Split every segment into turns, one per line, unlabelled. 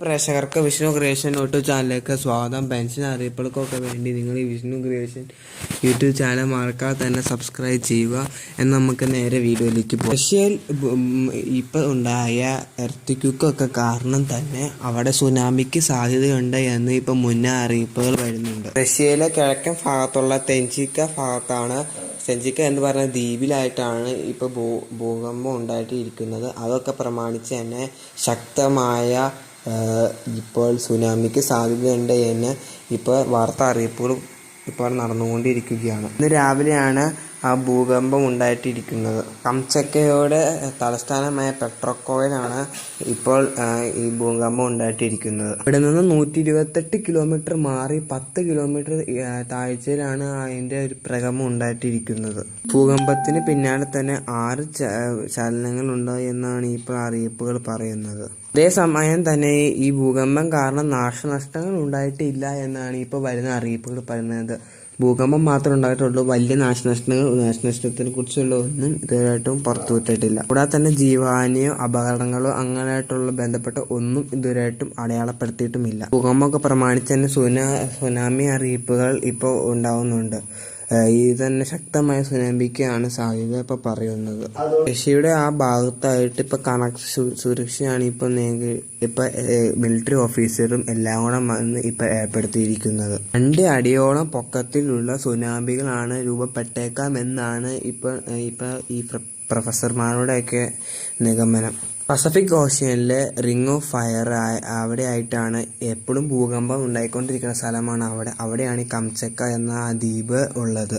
പ്രേക്ഷകർക്ക് Vishnu creation YouTube ചാനലിലേക്ക് സ്വാഗതം. പെൻഷൻ അറിയിപ്പുകൾക്കൊക്കെ വേണ്ടി നിങ്ങൾ ഈ വിഷ്ണു ക്രിയേഷൻ യൂട്യൂബ് ചാനൽ മറക്കാതെ തന്നെ സബ്സ്ക്രൈബ് ചെയ്യുക എന്ന് നമുക്ക് നേരെ വീഡിയോയിലേക്ക് പോകാം റഷ്യയിൽ ഇപ്പോൾ ഉണ്ടായ എർത്തിക്യൂക്കൊക്കെ കാരണം തന്നെ അവിടെ സുനാമിക്ക് സാധ്യതയുണ്ട് എന്ന് ഇപ്പോൾ മുന്നേ അറിയിപ്പുകൾ വരുന്നുണ്ട്. റഷ്യയിലെ കിഴക്കൻ ഭാഗത്തുള്ള തെഞ്ചിക്ക ഭാഗത്താണ് സെഞ്ചിക്ക എന്ന് പറയുന്ന ദ്വീപിലായിട്ടാണ് ഇപ്പോൾ ഭൂ ഭൂകമ്പം ഉണ്ടായിട്ട് ഇരിക്കുന്നത് അതൊക്കെ പ്രമാണിച്ച് തന്നെ ശക്തമായ ഇപ്പോൾ സുനാമിക്ക് സാധ്യതയുണ്ട് എന്ന് ഇപ്പോൾ വാർത്താ അറിയിപ്പുകൾ ഇപ്പോൾ നടന്നുകൊണ്ടിരിക്കുകയാണ്. ഇന്ന് രാവിലെയാണ് ആ ഭൂകമ്പം ഉണ്ടായിട്ടിരിക്കുന്നത്. കംചക്കയുടെ തലസ്ഥാനമായ പെട്രോക്കോയിലാണ് ഇപ്പോൾ ഈ ഭൂകമ്പം ഉണ്ടായിട്ടിരിക്കുന്നത്. ഇവിടെ നിന്ന് നൂറ്റി ഇരുപത്തെട്ട് കിലോമീറ്റർ മാറി പത്ത് കിലോമീറ്റർ താഴ്ചയിലാണ് അതിന്റെ ഒരു പ്രകമ്പം ഉണ്ടായിട്ടിരിക്കുന്നത്. ഭൂകമ്പത്തിന് പിന്നാലെ തന്നെ ആറ് ച- ചലനങ്ങൾ ഉണ്ടായി എന്നാണ് ഇപ്പോൾ അറിയിപ്പുകൾ പറയുന്നത്. അതേസമയം തന്നെ ഈ ഭൂകമ്പം കാരണം നാശനഷ്ടങ്ങൾ ഉണ്ടായിട്ടില്ല എന്നാണ് ഇപ്പോൾ വരുന്ന അറിയിപ്പുകൾ പറയുന്നത്. ഭൂകമ്പം മാത്രമേ ഉണ്ടായിട്ടുള്ളൂ. വലിയ നാശനഷ്ടങ്ങൾ നാശനഷ്ടത്തിനെ കുറിച്ചുള്ള ഒന്നും ഇതുവരെയായിട്ടും പുറത്തു വിട്ടിട്ടില്ല. കൂടാതെ തന്നെ ജീവഹാനിയോ അപകടങ്ങളോ അങ്ങനെയായിട്ടുള്ള ബന്ധപ്പെട്ട ഒന്നും ഇതുവരെയായിട്ടും അടയാളപ്പെടുത്തിയിട്ടുമില്ല. ഭൂകമ്പമൊക്കെ പ്രമാണിച്ച് തന്നെ സുനാ സുനാമി അറിയിപ്പുകൾ ഇപ്പോൾ ഉണ്ടാവുന്നുണ്ട്. ഇത് തന്നെ ശക്തമായ സുനാമിക്കാണ് സാധ്യത ഇപ്പൊ പറയുന്നത്. റഷ്യയുടെ ആ ഭാഗത്തായിട്ട് ഇപ്പൊ കണക്ട് സുരക്ഷയാണ് ഇപ്പൊ ഇപ്പൊ മിലിറ്ററി ഓഫീസറും എല്ലാം കൂടെ വന്ന് ഇപ്പൊ ഏർപ്പെടുത്തിയിരിക്കുന്നത്. രണ്ട് അടിയോളം പൊക്കത്തിലുള്ള സുനാമികളാണ് രൂപപ്പെട്ടേക്കാം എന്നാണ് ഇപ്പൊ ഇപ്പൊ ഈ പ്ര- പ്രൊഫസർമാരുടെയൊക്കെ നിഗമനം. പസഫിക് ഓഷ്യനിലെ റിംഗ് ഓഫ് ഫയർ അവിടെ ആയിട്ടാണ് എപ്പോഴും ഭൂകമ്പം ഉണ്ടായിക്കൊണ്ടിരിക്കുന്ന സ്ഥലമാണ് അവിടെ. അവിടെയാണ് ഈ കംചക്ക എന്ന ആ ദ്വീപ് ഉള്ളത്.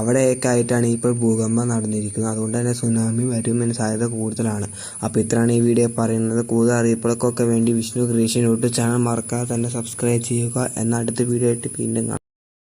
അവിടെയൊക്കെ ആയിട്ടാണ് ഇപ്പോൾ ഭൂകമ്പം നടന്നിരിക്കുന്നത്. അതുകൊണ്ട് തന്നെ സുനാമി വരുമെന്ന സാധ്യത കൂടുതലാണ്. അപ്പോൾ ഇത്രയാണ് ഈ വീഡിയോ പറയുന്നത്. കൂടുതൽ അറിയിപ്പുകൾക്കൊക്കെ വേണ്ടി വിഷ്ണു ക്രിയേഷൻ യൂട്യൂബ് ചാനൽ മറക്കാതെ തന്നെ സബ്സ്ക്രൈബ് ചെയ്യുക. എന്ന അടുത്ത വീഡിയോ ആയിട്ട് വീണ്ടും കാണാം.